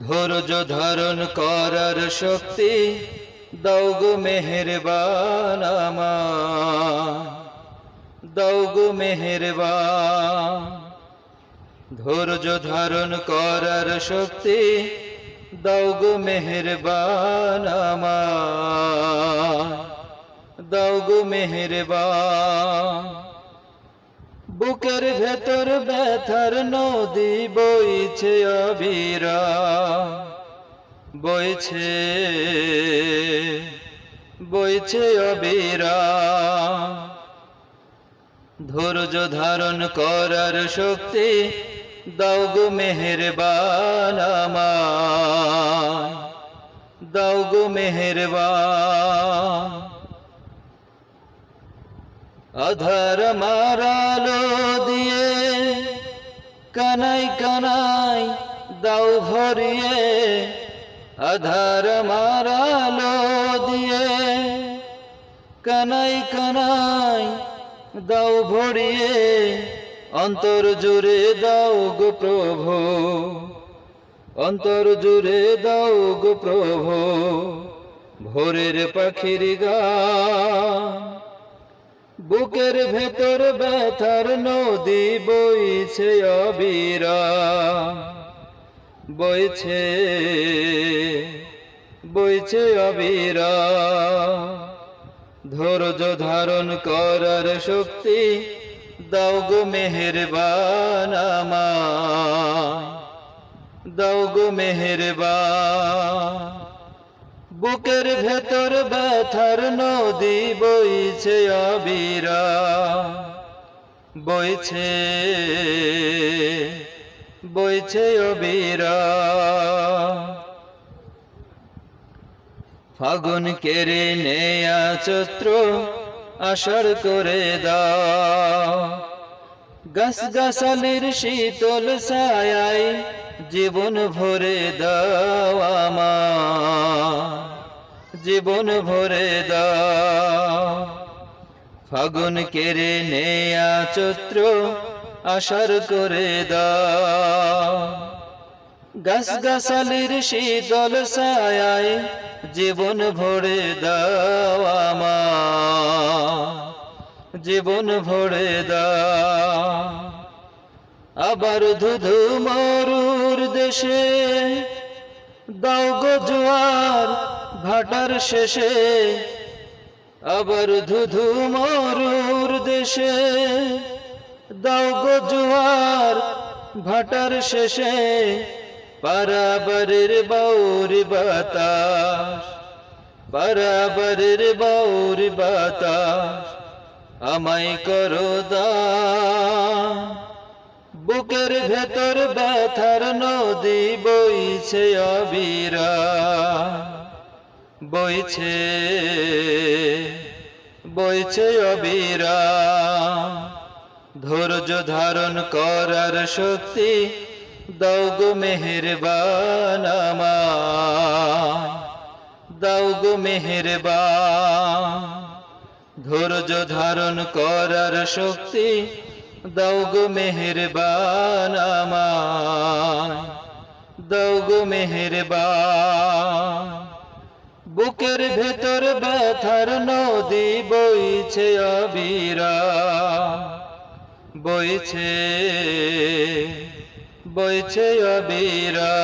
ধৈর্য ধারণ করার শক্তি দৌগো মেহেরবান আমার। দৌগো মেহেরবান। ধৈর্য ধারণ করার শক্তি দৌগো মেহেরবান আমার। দৌগো মেহেরবান। বুকের ভেতর ব্যথার নদী বইছে অবিরা। বইছে বইছে অবিরা। ধৈর্য ধারণ করার শক্তি দাউগো মেহেরবান আমায়। দাউগো মেহেরবান। আধার মারালো দিয়ে কানাই কানাই দাও ভরিয়ে, আধার মারালো দিয়ে কানাই কানাই দাও ভরিয়ে, অন্তর জুড়ে দাও গো প্রভু, অন্তর জুড়ে দাও গো প্রভু, ভোরের পাখির গান। বুকের ভেতর ব্যথার নদী বইছে অবিরা। বইছে বইছে অবিরা। ধৈর্য ধারণ করার শক্তি দাও গো মেহেরবান আমায়। দাও গো মেহেরবান বুকের ভেতর ব্যথার নদী বইছে অবিরা বইছে বইছে অবিরা ফাগুন কেড়ে নেয়া চত্র আষাঢ় করে দাও। গাছ গাছালির শীতল ছায়ায় জীবন ভরে দাও আমার জীবন ভরে দাও। ফাগুন কেড়ে নেয়া চৈত্র আষাঢ় করে দাও। গাছ গাছালির শীতল ছায়ায় জীবন ভরে আমার। জীবন ভরে দাও। আবার ধুধু মরুর দেশে দাও গো জোয়ার ভাটার শেষে, আবার ধুধু মরুর দেশে। দাও গো জোয়ার ভাটার শেষে পারাবারের বাউরি বাতাস পারাবারের বাউরি বাতাস, আমায় করো দান বুকের ভেতর ব্যথার নদী বইছে অবিরা বইছে বইছে অবিরা। ধৈর্য ধারণ করার শক্তি দাও গো মেহেরবান আমায়, দাও গো মেহেরবান। ধৈর্য ধারণ করার শক্তি দাও গো মেহেরবান আমায়, দাও মেহেরবান। বুকের ভেতর ব্যথার নদী বইছে অবিরা বইছে বইছে অবিরা